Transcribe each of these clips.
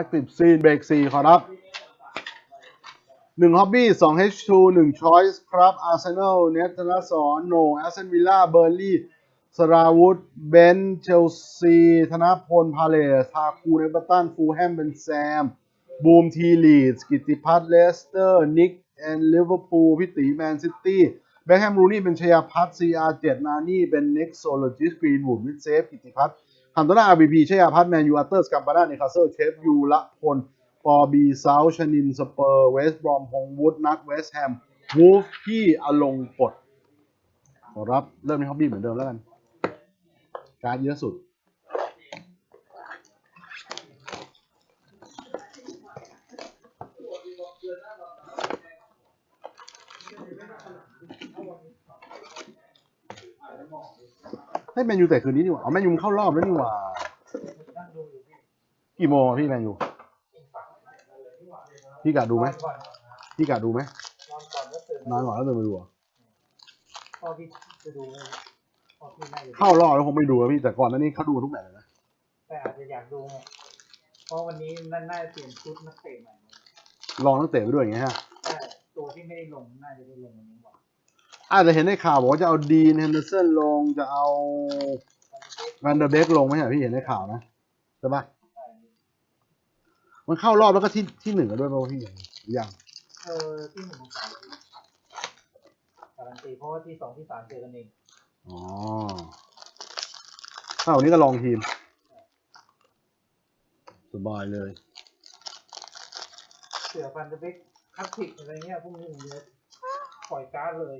Active Scene Break 4ขอรับหนึ่ง Hobby สอง H2 หนึ่ง Choice ครับ Arsenal เนตธนสอนโนแอสเซนวิลล่าเบอร์ลี่สราวุธเบนเชลซี ธนพล พาเลสทาคูเอเวอร์ตัน ฟูลแฮม เป็นแซม บูมทีลีดกิติพัฒน์เลสเตอร์ นิกแอนลิเวอร์พูลพิติแมนซิตี้ แบ็คแฮมรูนี่ เป็นชยาพัฒน์ CR7 นานี่ เป็นเน็กโซโลจิสกรีนวูดวิดเซฟ กิติพัฒน์ ฮันโตนาอาร์บีพีชยาพัฒน์แมนยูอัตเตอร์สกัมปานาเนคาสเซิลเชฟยูละพลปอบีเซาชนินสเปอร์เวสต์บรอมพงวูดนัทเวสต์แฮมวูฟพี่อลงกฎขอรับเริ่มที่ฮอบบี้เหมือนเดิมแล้วกัน การเยอะสุด ให้แมนยูแต่คืนนี้ดีกว่าเอาแมนยูมันเข้ารอบแล้วนี่หว่ากี่โมงอะพี่แมนยูพี่กะดูไหมพี่กะดูไหมนอนก่อนแล้วตื่นนานกว่าแล้วเดินไปดูอะพ่อพี่จะดูไหมพ่อพี่น่าจะดูเข้ารอบแล้วคงไม่ดูแล้วพี่แต่ก่อนหน้านี้เขาดูทุกแมตช์เลยนะแต่อาจจะอยากดูไงเพราะวันนี้น่าน่าจะเปลี่ยนชุดนักเตะใหม่ลองตั้งเตะไปด้วยอย่างเงี้ยฮะใช่ตัวที่ไม่ได้ลงน่าจะได้ลงวันนี้ก่อน อาจจะเห็นในข่าวบอกว่าจะเอาดีนเฮนเดอร์สันลงจะเอาแวนเดอร์เบกลงไหมฮะพี่เห็นในข่าวนะใช่ปะมันเข้ารอบแล้วก็ที่ที่หนึ่งกันด้วยป่ะพี่หรือยังเออที่หนึ่งของสามการันตีเพราะว่าที่สองที่สามเจอกันเองอ๋อถ้าวันนี้ก็ลองทีม สบายเลยเสือฟันเดอร์เบกคัตติกอะไรเงี้ยพวกนี้ผมจะปล่อยการ์ดเลย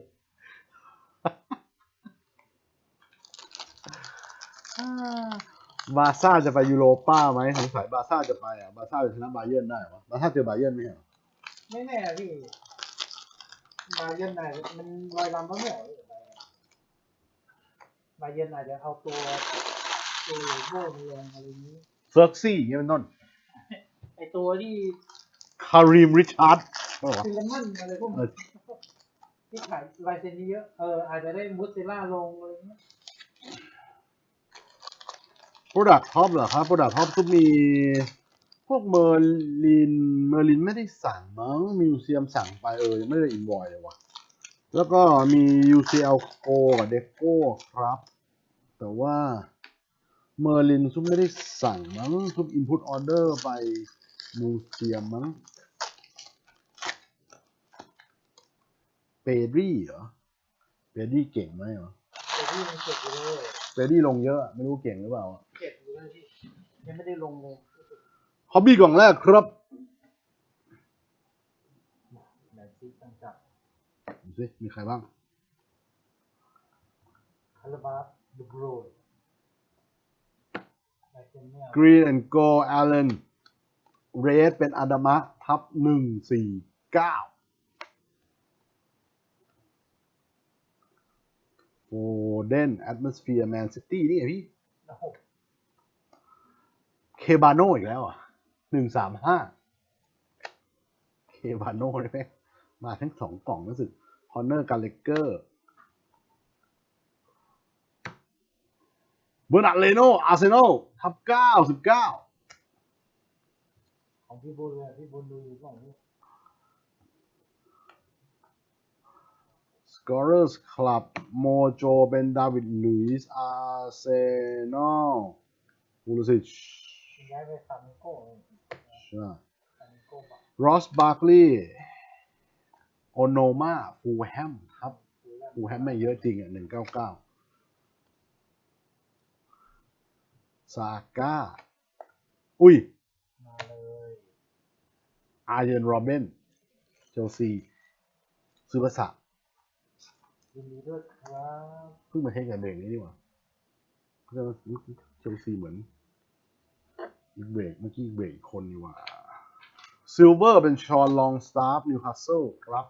บาร์ซ่าจะไปยูโรป้าไหมสงสัยบาร์ซ่าจะไปอะบาร์ซ่าจะชนะบาเยิร์นได้วะบาร์ซ่าเจอบาเยิร์นไหมเหรอไม่แน่พี่บาเยร์นไหนมันลอยลำแล้วเนี่ยบาเยร์นอาจจะเอาตัวตัวโบ้มาลงอะไรอย่างนี้เซิร์กซี่อย่างเงี้ยเป็นต้นไอตัวที่คารีมริชาร์ดก็วะซิลเลมอนอะไรพวกเอนี้อ ที่ขายลายเซ็นเยอะ เอออาจจะได้มุสเซล่าลงอะไรอย่างเงี้ยโปรดักท็อปเหรอครับโปรดักท็อปก็มีพวกเมอร์ลิน เมอร์ลินไม่ได้สั่งมั้งมิวเซียมสั่งไปเออยังไม่ได้อินวอยเลยว่ะ แล้วก็มี UCL Go กับ Deco ครับ แต่ว่าเมอร์ลินซุปไม่ได้สั่งมั้งซุปอินพุตออเดอร์ไปมิวเซียมมั้ง เปรี่เหรอ เปรี่เก่งไหมเหรอ แต่ที่มันเก็บอยู่เลยเปรี่ลงเยอะอะไม่รู้เก่งหรือเปล่าเก็บอยู่เลยที่ยังไม่ได้ลงเลยฮอบบี้กล่องแรกครับไหนซิตั้งจับดูสิมีใครบ้าง คาราบาสดูโบรยลายเซ็นเนี่ย Green and Gold Allen Red เป็นอาดามะ ทับหนึ่งสี่เก้า โฟเดน Atmosphere Man City นี่ไงพี่โอ้โหเคบาโนอีกแล้วอะหนึ่งสามห้าเคบาโนเลยไหมมาทั้งสองกล่องรู้สึกฮอนเนอร์กาเลเกอร์เบอร์นัดเลโนอาร์เซนอลทับเก้าสิบเก้าของพี่บุญเลยพี่บุญดูอยู่ก่อน นี่ Scorers Club โมโจเป็นดาวิดลุยส์อาร์เซนอลบูลซิชย้ายไปซามิโก้ใช่ซามิโรอสบาร์คลีย์โอโนมาฟูแฮมครับฟูแฮมไม่เยอะจริงอะหนึ่งเก้าเก้าซาก้า อุ้ย มาเลยอาเยนโรเบนเชลซีซื้อภาษา ยินดีด้วยครับเพิ่งมาเทคกับเบรกนี้ดีกว่าเพื่อเชลซีเหมือนอีกเบรกเมื่อกี้อีกเบรกอีกคนนี่หว่าซิลเวอร์เป็นชอนลองสตาร์ฟนิวคาสเซิลครับ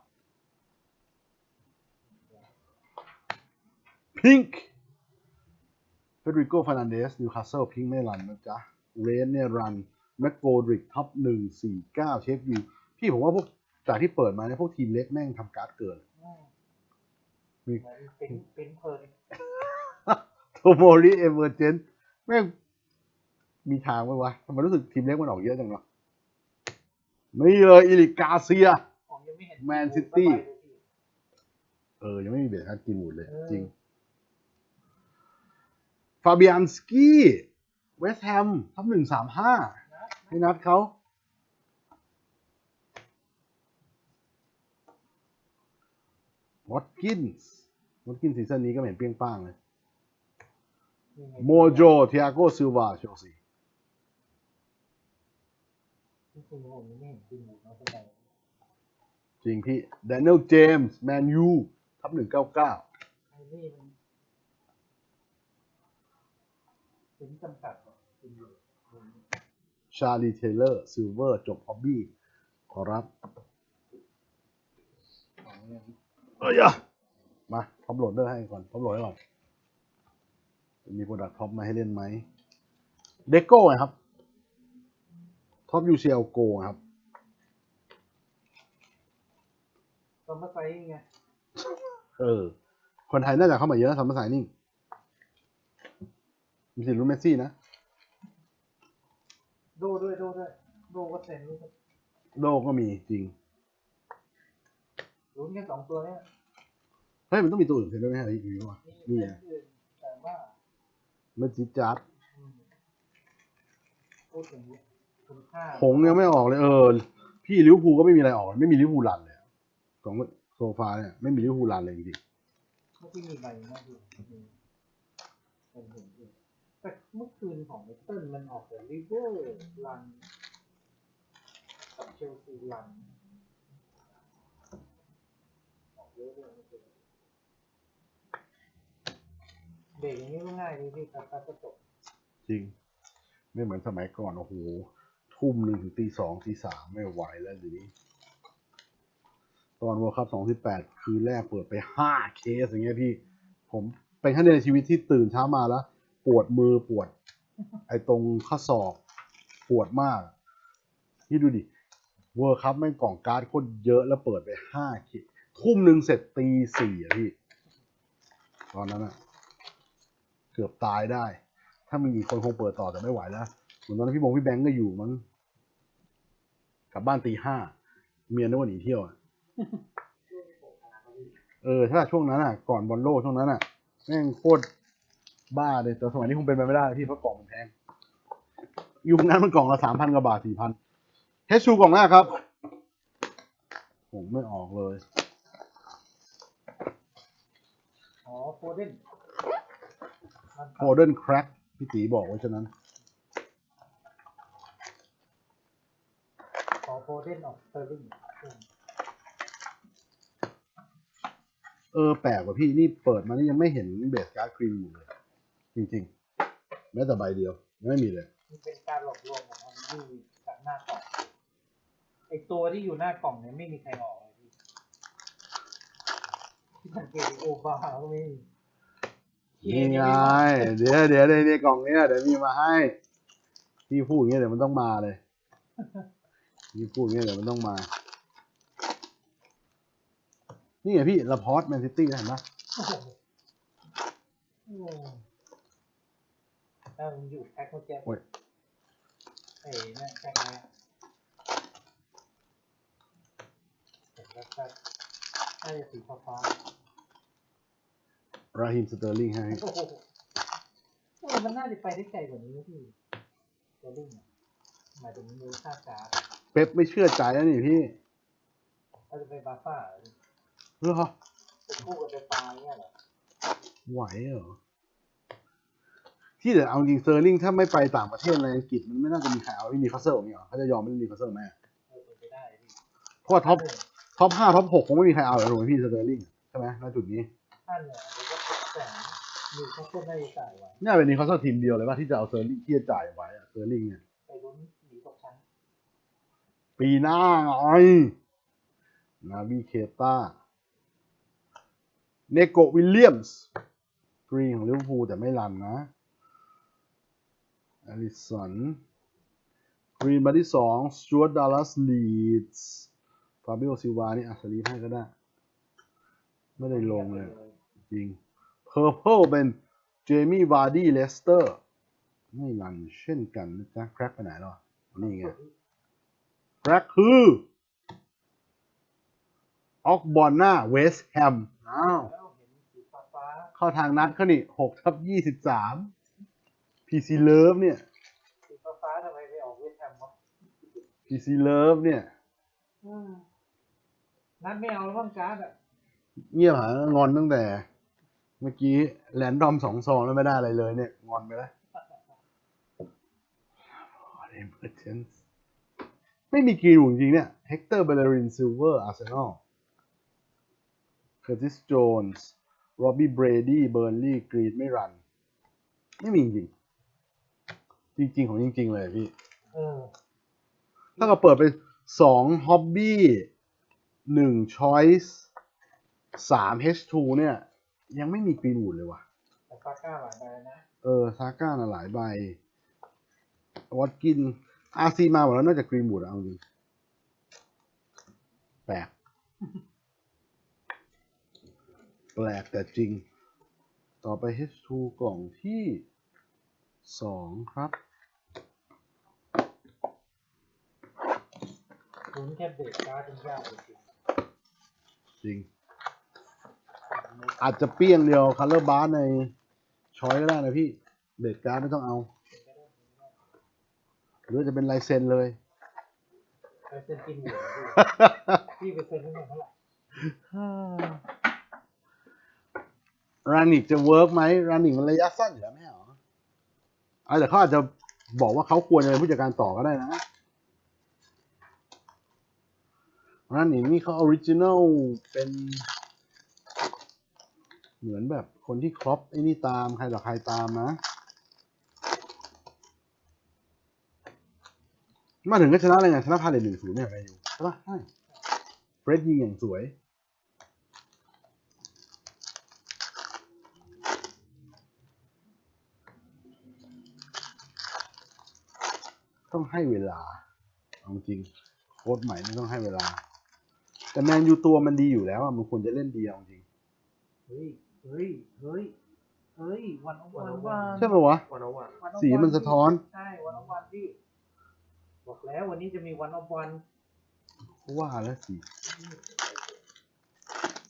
พิงค์เฟดริโกฟ r นันเดสนิวคาสเซิลพิงค์ไม่รันนะจ๊ะเรนเนี่ยรันแมคโกดริกท็อปหนึ่งสี่เก้าเชฟวิวพี่ผมว่าพวกจากที่เปิดมาเนี่ยพวกทีมเล็กแม่งทำการ์ดเกิน มมีเหมือนเป็นเป็นเพลินโทโมริเอเวอร์เจนแม่งมีทางไหมวะทำไมรู้สึกทีมเล็กมันออกเยอะจังเนาะนี่เลยอิลิกาเซียของยังไม่เห็นแมนซิตี้สักใบเลยพี่เออ ยังไม่มีเบสการกินหมดเลยเออจริง ฟาเบียนสกี้ เวสต์แฮมทับหนึ่งสามห้านะให้นัดเขา วอตกินส์วอตกินซีซั่นนี้ก็ไม่เห็นเปรี้ยงป้างเลยนี่ไงโมโจเทียโกซิลวาเชลซีจริงๆผมยังไม่เห็นจริงหมดนะสักใบจริงพี่แดเนียลเจมส์แมนยูทับหนึ่งเก้าเก้าไอ้นี่มันถึงจำกัดเหรอจริงอยู่อืมชาลีเทเลอร์ซิลเวอร์จบฮอบบี้ ขอรับข องเนี่ยเอ้ยอะมาท็อปโหลดเดอร์ให้ก่อนท็อปโหลดให้ก่อนมีโปรดักต์ท็อปมาให้เล่นไหมเดโก้ไงครับท็อปยูซีเอลโกครับซัมเมอร์ไซส์ไง เออ คนไทยน่าจะเข้ามาเยอะนะทำมาสายนิ่งมีสิทธิ์รู้นเมสซี่นะ โดด้วย โดด้วย โดก็เซ็นรู้ก็โดก็มีจริง ลุ้นแค่สองตัวเนี่ย เฮ้ยมันต้องมีตัวอื่นเซ็นด้วยไหมฮะอีกวะมีนี่เล่ไงนอื่นแต่ว่าเมื่อจิจัดอืมพูดถึงคุณค่า ผงยังไม่ออกเลยเออ พี่ลิเวอร์พูลก็ไม่มีอะไรออกไม่มีลิเวอร์พูลรันเลยอะสองโซฟาเนี่ยไม่มีลิเวอร์พูลรันเลยจริงเมื่อกี้มีใบนะพี่มีเป็นเห็นอยู่แต่เมื่อคืนของเมเติ้ลมันออกแต่ลิเวอร์ลันกับเชลซีลันออกเยอะเลยเมื่อคืน เบรกอย่างนี้ก็ง่ายดีพี่ครับก็จบจริง ไม่เหมือนสมัยก่อน โอ้โห ทุ่มหนึ่งถึงตีสองตีสามไม่ไหวแล้วทีตอนวอร์คัพสองสิบแปดคืนแรกเปิดไปห้าเคสอย่างเงี้ยพี่ ผมเป็นครั้งเดียวในชีวิตที่ตื่นเช้ามาแล้ว ปวดมือปวด ไอ้ตรงข้อศอกปวดมาก นี่ดูดิเวอร์คัพไม่กล่องการ์ดโคตรเยอะแล้วเปิดไปห้าเคสทุ่มหนึ่งเสร็จตีสี่อะพี่ ตอนนั้นอะ เกือบตายได้ ถ้ามีอีกคนคงเปิดต่อแต่ไม่ไหวแล้วเหมือนตอนนั้นพี่บงพี่แบงก์ก็อยู่มั้งกลับบ้านตีห้าเมียนึกว่าหนีเที่ยวอะเออถ้าช่วงนั้นอะ ก่อนบอลโลกช่วงนั้นอะแม่งโคตรบ้าเลยแต่สมัยนี้คงเป็นไปไม่ได้พี่เพราะกล่องมันแพงยุคนั้นมันกล่องละสามพันกว่าบาทสี่พันเฮชูกล่องแรกครับผมไม่ออกเลย อ๋อโฟเดน โ o เดนแครกพี่ตีบอกไว้ฉะนั้น ขอโฟเดนออกสเตอร์ลิงเออ แปลกกว่าพี่นี่เปิดมานี่ยังไม่เห็นเบสการ์ดครีมอยู่เลย จริงๆ แม้แต่ใบเดียวยังไม่มีเลย มันเป็นการหลอกลวงของมันที่จากหน้ากล่องไอตัวที่อยู่หน้ากล่องเนี่ยไม่มีใครออกเลยพี่ที่สังเกตโอบาก็ไม่มี นี่ไงเดี๋ยวเดี๋ยวในในกล่องเนี้ยเดี๋ยวมีมาให้พี่พูดอย่างเงี้ยเดี๋ยวมันต้องมาเลยพี่พูดอย่างเงี้ยเดี๋ยวมันต้องมา นี่ไงพี่ลาพอร์ตแมนซิตี้เห็นปะโอ้โหโอ้ถ้ามันอยู่แพ็คเมื่อกี้โอ้ยไอ้นั่นแพ็คเนี้ยเห็นแล้วก็น่าจะสีฟ้า ราฮิมสเตอร์ลิงให้ๆโอ้โหเออมันน่าจะไปได้ไกลกว่านี้นะพี่ตัวลิงอะหมายถึงมูลค่าการ์ดเป๊ปไม่เชื่อใจแล้วนี่พี่เราจะไปบาร์ซ่าเหรอเหรอเป็นคู่กับเปปาเนี่ยเหรอไหวเหรอที่เดี๋ยวเอาจริงเซอร์ลิงถ้าไม่ไปต่างประเทศในอังกฤษมันไม่น่าจะมีใครเอาที่นีคาสเซิลเนี่ยหรอเขาจะยอมไม่นีคาสเซิลไหมเออเป็นไปได้พี่เพราะว่าท็อปท็อปห้าท็อปหกคงไม่มีใครเอาเลยถูกไหมพี่สเตอร์ลิงใช่ไหมณจุดนี้ ท่านเนี่ยเดี๋ยวก็ตก แต่งมีแค่เส้นได้จ่ายไว้น่าเป็นนีคาสเซิลทีมเดียวเลยว่าที่จะเอาเซอร์ลิงที่จะจ่ายไว้อะเซอร์ลิงเนี่ย ไปลุ้นหนีตกชั้นปีหน้าไงนาวิเคต้าเนโกวิลเลียมส์กรีนของลิเวอร์พูลแต่ไม่รันนะอลิสันกรีนมาที่สองสจวตดัลลัสลีดส์ฟาบิโอซิวานี่อัศรีให้ก็ได้ ไม่ได้ลงเลย จริง เพอร์เพลเป็นเจมี่วาร์ดี้เลสเตอร์ ไม่รันเช่นกันนะจ๊ะแครกไปไหนแล้วอะนี่ไงคแร็กคือออกบอลหน้าเวสต์แฮมอ้าวแล้วเห็นสีฟ้าฟ้าเข้าทางนัดเขานี่หกทับยี่สิบสามพีซีเลิฟเนี่ยๆสีฟ้าฟ้าทำไมไปออกเวทแฮมวะพีซีเลิฟเนี่ยอืมนัดไม่เอาแล้วมั้งการ์ดอะเงียบหางอนตั้งแต่เมื่อกี้แลนดอมสองซองแล้วไม่ได้อะไรเลยเนี่ย งอนไปแล้ว Emergence ไม่มีกรีนจริงๆเนี่ยเฮกเตอร์เบลเลรินซิลเวอร์อาร์เซนอลเคอร์ติสโจนส์โรบบี้เบรดี้เบอร์นลี่กรีนไม่รัน ไม่มีจริงๆจริง ๆ ของจริง ๆ เลยพี่เออถ้าเราเปิดไปสองฮ็อบบี้หนึ่งช้อยส์สาม H2 เนี่ย ยังไม่มีกรีนวูดเลยว่ะ แต่ฟาก้าหลายใบนะ เออซาก้าน่ะหลายใบวัดกินอาซีมาหมดแล้วนอกจากกรีนวูดเอาจริงแปลก แปลกแต่จริง ต่อไป H2 กล่องที่สองครับลุ้นแค่เบรกการ์ดเป็นยากจริงจริง อาจจะเปี้ยงเดียวคัลเลอร์บาร์ในช้อยก็ได้นะพี่เบรกการ์ดไม่ต้องเอา หรือจะเป็นลายเซ็นเลยๆไปเซ็นกินหมูพี่ไปเซ็นตั้งแต่เท่าไหร่รันนิกจะเวิร์กไหมรันนิกมันระยะสั้นอยู่แล้วไม่ใช่เหรออะแต่เขาอาจจะบอกว่าเขาควรจะเป็นผู้จัดการต่อก็ได้นะรันนิกนี่เขาออริจินัลเป็น เหมือนแบบคนที่ครอปไอ้นี่ตามใครต่อใครตามนะ มาถึงก็ชนะอะไรไงชนะพาเลทหนึ่งศูนย์เนี่ยไปอยู่ใช่ปะใช่เฟรดยิงอย่างสวยต้องให้เวลาเอาจริงโค้ดใหม่ไม่ต้องให้เวลา แต่แมนยูตัวมันดีอยู่แล้วอะมันควรจะเล่นดีเอาจริง เฮ้ยเฮ้ย เฮ้ย เฮ้ย วันอวันวัน ใช่ไหมวะ วันเอาวันวันสีมันสะท้อน ใช่วันอวันพี่บอกแล้ววันนี้จะมีวันอวันว่าแล้วสิ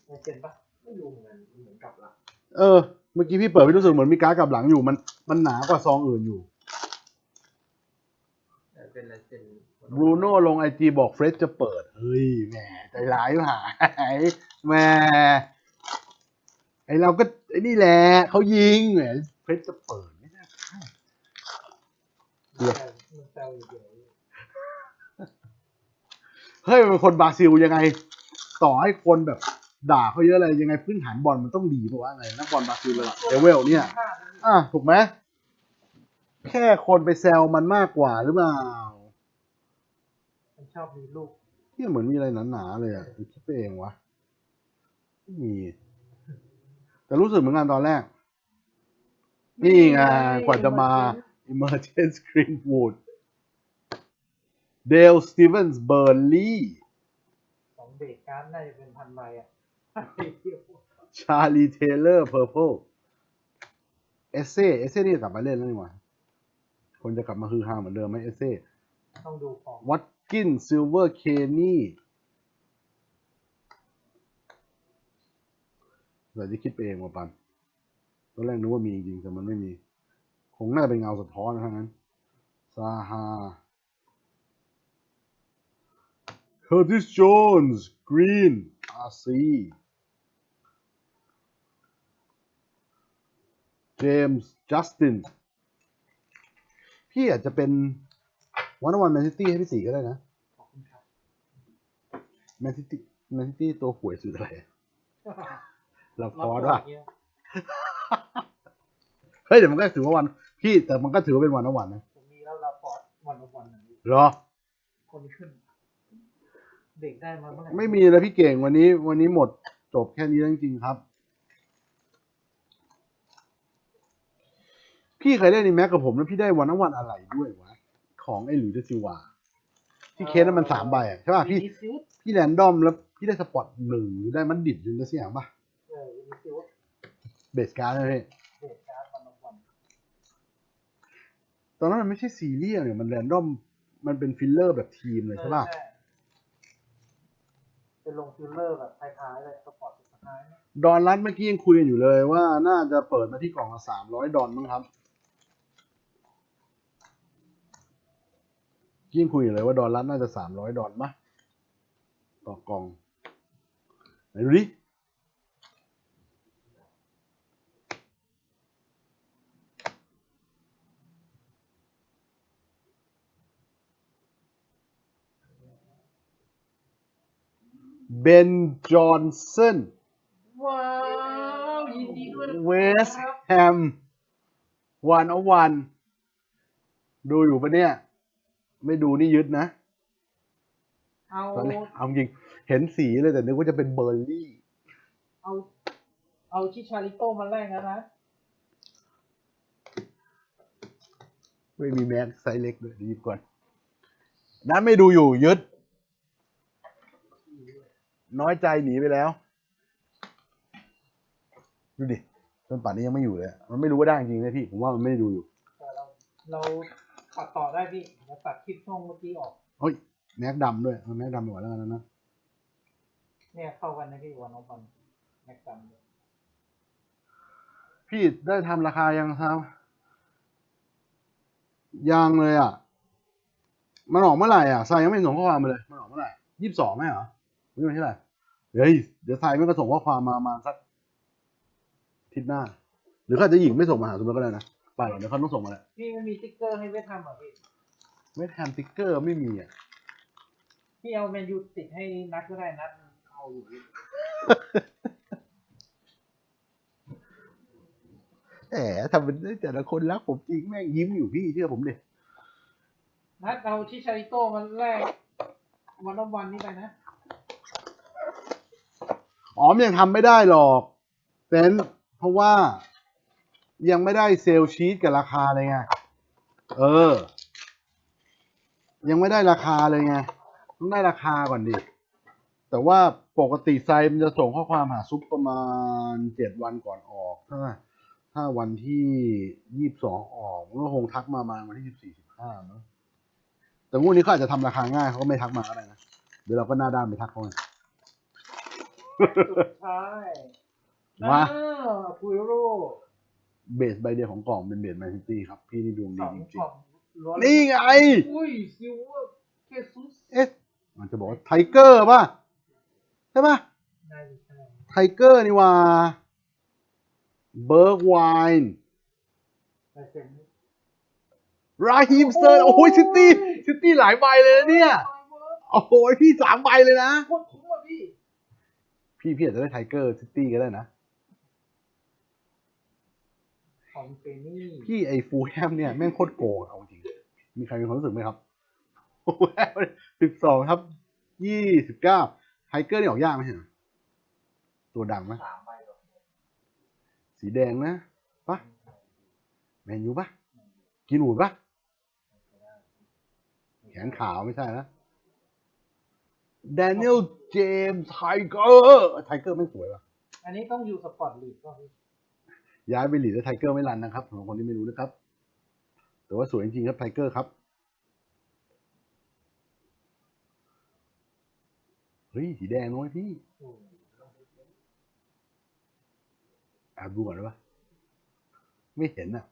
ในเซ็นปะไม่รู้เหมือนกันเหมือนกับละเออ เมื่อกี้พี่เปิดพี่รู้สึกเหมือนมีการ์ดกลับหลังอยู่ มัน มันหนากว่าซองอื่นอยู่ แต่เป็นลายเซ็นบรูโน่ลงไอจีบอกเฟรดจะเปิด เฮ้ย แหมใจร้ายหาย แหม ไอเราก็ไอนี่แหละเขายิงแหมเฟรดจะเปิดไม่ได้ใช่มันแซวมันแซวอยู่เดี๋ยวเฮ้ยมันเป็นคนบราซิลยังไง ต่อให้คนแบบ ด่าเขาเยอะอะไรยังไงพื้นฐานบอลมันต้องดีเพราะว่าไงนักบอลบราซิลระดับเลเวลเนี่ยค่านั้นอะถูกไหมแค่คนไปแซวมันมากกว่าหรือเปล่ามันชอบมีลูก ที่เหมือนมีอะไรหนาๆเลยอะคิดไปเองวะไม่มี แต่รู้สึกเหมือนกันตอนแรก นี่ไงกว่าจะมา Emergence Greenwood Dale Stevens Burnley สองเบรกการ์ดน่าจะเป็นพันใบอะไอ้เหี้ย Charlie Taylor Purple เอเซ่เอเซ่นี่กลับมาเล่นแล้วนี่หว่าคนจะกลับมาคือฮาเหมือนเดิมไหมเอเซ่ต้องดูของวัตกินซิลเวอร์เคน นี่เราจะคิดไปเองว่าปันตอนแรกนึกว่ามีจริงๆแต่มันไม่มี คงน่าจะเป็นเงาสะท้อนนะทั้งนั้นซาฮาเคอร์ติสโจนส์กรีนอาซีเจมส์จัสตินพี่อาจจะเป็นวันวันแมนซิตี้ให้พี่ตีก็ได้นะขอบคุณครับแมนซิตี้แมนซิตี้ตัวหวยสุดอะไรอะ เราพอดดว่าเฮ้ยเดี๋ยวมันก็ถือว่าวัน พี่แต่มันก็ถือว่าเป็นวันละวันนะผมมีแล้วลาพอร์ตวันอวันนี้เหรอ คนขึ้น เด็กได้มาเมื่อไหร่ไม่มีแล้วพี่เก่งวันนี้ วันนี้หมดจบแค่นี้แล้วจริงๆครับ พี่เคยเล่นในแม็กกับผมแล้วพี่ได้วันละวันอะไรด้วยวะของไอ้หลุยส์เดซิลวาที่เคสนั้นมันสามใบอะใช่ป่ะพี่วินิซิอุสพี่แรนดอมแล้วพี่ได้สปอตหนึ่งหรือได้มันดิดหรือได้สักอย่างป่ะเออวินิซิอุส เบสการ์ดเลยพี่เด็กการ์ดวันอวันตอนนั้นมันไม่ใช่ซีเรียสเนี่ยมันแรนดอม มันเป็นฟิลเลอร์แบบทีมเลยใช่ป่ะ เป็นลงฟิลเลอร์แบบท้ายๆเลยสปอร์ตสุดท้ายนะดอนรัดเมื่อกี้ยังคุยกันอยู่เลยว่าน่าจะเปิดมาที่กล่องละสามร้อยดอนมั้งครับยิ่งคุยอยู่เลยว่าดอนรัดน่าจะสามร้อยดอนมะต่อกล่องไหนดูดิ เบน จอห์นสัน ว้าว ยินดีด้วยนะเวสครับแฮม วันอวัน ดูอยู่ปะเนี่ย ไม่ดูนี่ยึดนะเอาตอนนี้เอาจริง เห็นสีเลยแต่นึกว่าจะเป็นเบอร์รี่ เอา เอาชิชาริโต้มาแลกแล้วนะ ไม่มีแม็กไซส์เล็กเลยหยิบก่อน นั้นไม่ดูอยู่ยึด น้อยใจหนีไปแล้ว ดูดิจนป่านนี้ยังไม่อยู่เลยอะมันไม่รู้ว่าได้จริงๆนะพี่ ผมว่ามันไม่ได้ดูอยู่แต่เรา เราตัดต่อได้พี่เราตัดคลิปช่องเมื่อกี้ออก เฮ้ย แม็กดำด้วยเอาแม็กดำไปก่อนแล้วกันนะ เนี่ยเข้ากันนะพี่วันน้องวันแม็กซัมเลยพี่ได้ทำราคายังครับ ยังเลยอะ มันออกเมื่อไหร่อะทรายยังไม่ส่งข้อความมาเลย มันออกเมื่อไหร่ยี่สิบสองไหมเหรอ ไม่ใช่เท่าไหร่เฮ้ยเดี๋ยวทรายไม่ก็ส่งข้อความมามาสักอาทิศหน้า หรือเขาอาจจะหญิงไม่ส่งมาหาสมมติก็ได้นะไปหรอกเดี๋ยวเขาต้องส่งมาแหละพี่ไม่มีสติ๊กเกอร์ให้เวททำเหรอพี่ไม่แทนติ๊กเกอร์ไม่มีอะพี่เอาแมนยูติดให้นัดก็ได้นัดเอาอยู่พี่แหมทำเป็นแต่ละคนรักผมจริงแม่งยิ้มอยู่พี่เชื่อผมดินัดเอาชิชาริโต้มาแลกวันน้องวันนี่ไปนะ อ๋อมยังทำไม่ได้หรอกเต็นเพราะว่ายังไม่ได้เซลชีตกับราคาเลยไง เออ ยังไม่ได้ราคาเลยไง ต้องได้ราคาก่อนดิ แต่ว่าปกติไซมันจะส่งข้อความหาซุปประมาณเจ็ดวันก่อนออก ถ้าถ้าวันที่ยี่สิบสองออกก็คงทักมาประมาณวันที่สิบสี่สิบห้าเนอะแต่งวดนี้เขาอาจจะทำราคาง่ายเขาก็ไม่ทักมาก็ได้นะ เดี๋ยวเราก็หน้าด้านไปทักเขา ไงสุดท้ายมา อ้าวคุยโร่เบสใบเดียวของกล่องเป็นเบสแมนซิตี้ครับ พี่นี่ดวงสดีองจกริงล่องล้วนๆนี่ไง อุ้ยซิลเวอร์เคซุสเอ๊ะ มันจะบอกว่าไทเกอร์ป่ะ ใช่ป่ะ น่าจะใช่ไทเกอร์นี่ว่าเบิร์กไวน์ลายเซ็นราฮิมสเตอร์โอ้โหซิตี้ซิตี้หลายใบเลยนะเนี่ย โอ้โหพี่สามใบเลยนะ โคตรคุ้มอะพี่ พี่พี่อาจจะได้ไทเกอร์ซิตี้ก็ได้นะ ของเฟนี่พี่ไอ้ฟูลแฮมเนี่ยแม่งโคตรโกงอะเอาจริง มีใครมีความรู้สึกไหมครับฟูลแฮมสิบสองครับ ยี่สิบเก้าไทเกอร์นี่ออกยากไหมเหรอตัวดังไหมสามใบหรอสีแดงนะปะแมนยูปะกินหูดปะแขนขาวไม่ใช่นะ แดเนียลเจมส์ไทเกอร์ไทเกอร์ไม่สวยปะอันนี้ต้องอยู่สปอร์ตลีกก็พี่ย้ายไปหลีดแล้วไทเกอร์ไม่รันนะครับสำหรับคนที่ไม่รู้นะครับ แต่ว่าสวยจริงๆครับไทเกอร์ครับเฮ้ยสีแดงน้อยพี่อืมแอบดูก่อนได้ปะไม่เห็นอะ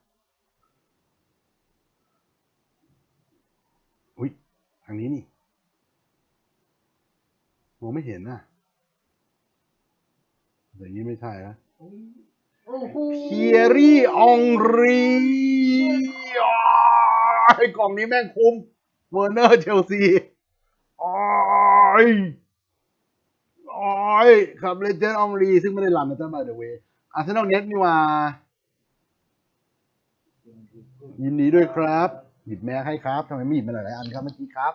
อุ้ยทางนี้นี่ มองไม่เห็นน่ะแต่อย่างนี้ไม่ใช่นะอุ้ยโอ้โหเทียรี่อองรีไอ้กล่องนี้แม่งคุ้มเวอร์เนอร์เชลซีโอ้ยโอ้ยครับเลเจนด์อองรีซึ่งไม่ได้รันนะจ๊ะบายเดอะเวอาร์เซนอลเน็ตนี่ว่า ยินดีด้วยครับ หยิบแม็กให้ครับทำไมไม่หยิบมาหลายๆอันครับเมื่อกี้ครับ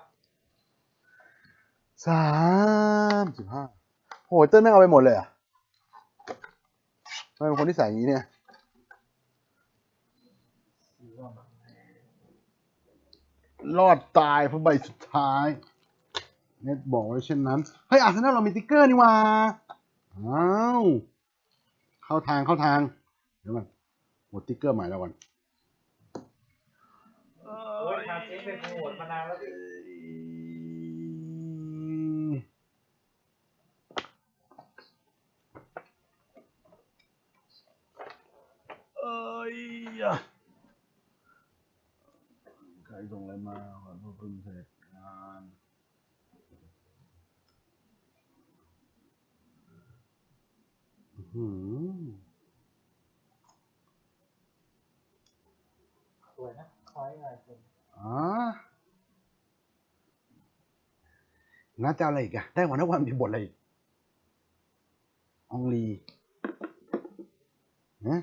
สามสิบห้าโหเต้นแม่งเอาไปหมดเลยอะทำไมเป็นคนที่ใส่อย่างนี้เนี่ยรอดตายเพราะใบสุดท้ายเน็ตบอกไว้เช่นนั้น เฮ้ยอาร์เซนอลเรามีติ๊กเกอร์นี่ว่าอ้าวเข้าทางเข้าทาง เดี๋ยวก่อนหมดติ๊กเกอร์ใหม่แล้วก่อนโอ้ยทาเซ็ตเคยโหวตมานานแล้วพี่ เอ้ ยอะใครส่งอะไรมาขอโทษเพิ่งเสร็จงานอื้อหือสวยนะคอยอะไรเป็นอ่าน่าจะอะไรอีกอะได้วันนั้นวันมีบทอะไรอีกอองลีนะ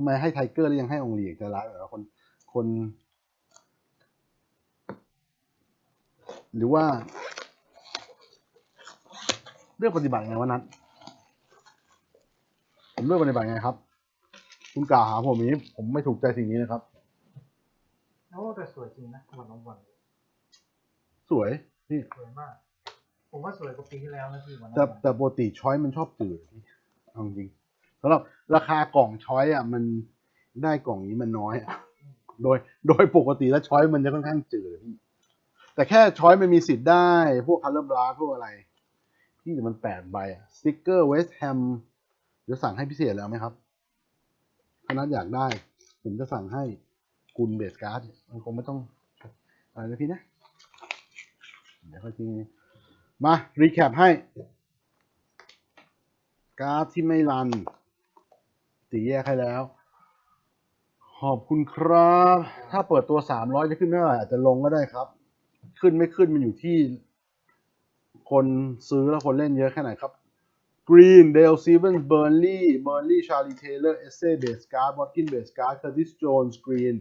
ทำไมให้ไทเกอร์แล้วยังให้อองลีอีกใจร้ายเหรอคนคน หรือว่า เลือกปฏิบัติไงวันนั้นผมเลือกปฏิบัติไงครับ คุณกล่าวหาผมอย่างนี้ ผมไม่ถูกใจสิ่งนี้นะครับโอ้แต่สวยจริงนะวันน้องวัน สวยนี่สวยมาก ผมว่าสวยกว่าปีที่แล้วนะพี่วันน้องแต่วันแต่ปกติช้อยมันชอบจืดพี่เอาจริง สำหรับราคากล่องช้อยอะมันได้กล่องนี้มันน้อยอะโดยโดยปกติแล้วช้อยมันจะค่อนข้างจืดพี่แต่แค่ช้อยมันมีสิทธิ์ได้ พวกคัลเลอร์บลัพวกอะไร พี่แต่มันแปดใบอะสติกเกอร์เวสแฮมจะสั่งให้พิเศษแล้วไหมครับถ้านัดอยากได้ ผมจะสั่งให้กุลเบสการ์ดมันคงไม่ต้องอะไรนะพี่นะ เดี๋ยวค่อยทิ้งนี้มา รีแคปให้ การ์ดที่ไม่รัน ตีแยกให้แล้ว ขอบคุณครับ ถ้าเปิดตัว 300 จะขึ้นไม่ไหร่อาจจะลงก็ได้ครับ ขึ้นไม่ขึ้นมันอยู่ที่ คนซื้อและคนเล่นเยอะแค่ไหนครับ Green, Dale Stevens, Burnley, Burnley, ลีเทเลอร์เอเซ่เบสการ์ดวัตคินเบสการ์ดเคอร์ติสโจนส์กรีน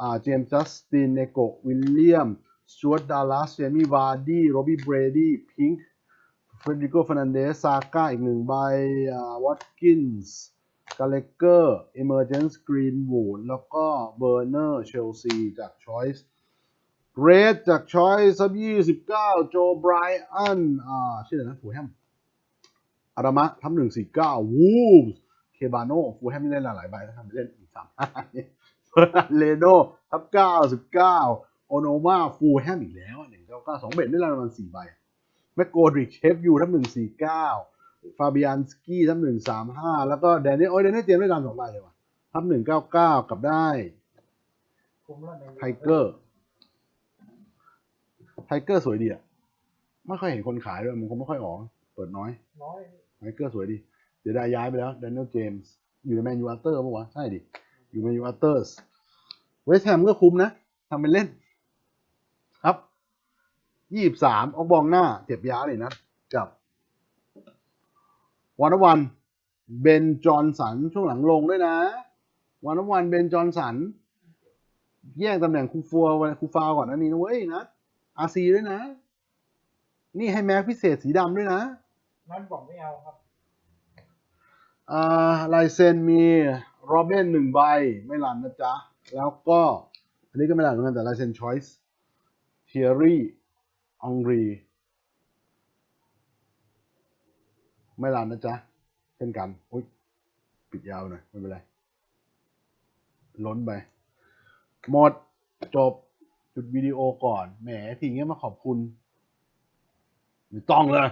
อ่าเจมส์จัสติน เนโกวิลเลียมสจวตดัลลัสเจมี่วาร์ดี้โรบี้เบรดี้ พิงค์เฟรดิโกฟรนันเดสซาก้าอีกหนึ่งใบอ่าวอตกินส์ กา Watkins Gallagher Emergence Greenwood แล้วก็ Burner Chelsea จาก Choice Red จาก Choice ซับ29 Joe Bryan อ่าชื่ออะไรนะฟูแฮมอารามะทับหนึ่งสี่เก้าวูฟเคบาโนฟูแฮมนี่เล่นหลายใบแล้วทำไปเล่นอีกสามห้าเนี่ยเฟอร์นันเลโนทับเก้าสิบเก้าโอโนมาฟูแฮมอีกแล้วหนึ่งเก้าเก้าสองเบ็ดได้ประมาณสี่ใบแมกโกดริกเชฟยูทับหนึ่งสี่เก้า ฟาบิอันสกี้ทับหนึ่งสามห้าแล้วก็แดเนียลโอ้ยแดเนียลเจมส์ได้การสองใบเลยว่ะทับหนึ่งเก้าเก้ากับได้คุ้มแล้วในไทเกอร์ไทเกอร์สวยดีอะไม่ค่อยเห็นคนขายด้วยมันคงไม่ค่อยออกเปิดน้อยน้อยไทเกอร์สวยดี เดี๋ยวได้ย้ายไปแล้วแดเนียลเจมส์อยู่ในแมนยูอัลเตอร์ปะวะใช่ดิอยู่แมนยูอัลเตอร์สเวสต์แฮมก็คุ้มนะทำเป็นเล่น ครับยี่สิบสามออกบองหน้าเจ็บยาเลยนะกับ วันวันเบนจอห์นสันช่วงหลังลงด้วยนะ วันวันเบนจอห์นสัน แยกตำแหน่งคูฟัวคูฟาวก่อนนะนี่นะเว้ยนะอาซีด้วยนะ นี่ให้แม็กพิเศษสีดำด้วยนะนั่นบอกไม่เอาครับอ่าลายเซ็นมีโรเบนหนึ่งใบไม่รันนะจ๊ะ แล้วก็ อันนี้ก็ไม่รันเหมือนกันแต่ลายเซ็นชอยส์เทียรี่องรี ไม่รันนะจ๊ะเช่นกันอุ้ยปิดยาวหน่อยไม่เป็นไร ล้นไป หมดจบจุดวิดีโอก่อนแหมทีเงี้ยมาขอบคุณ ไม่ต้องเลย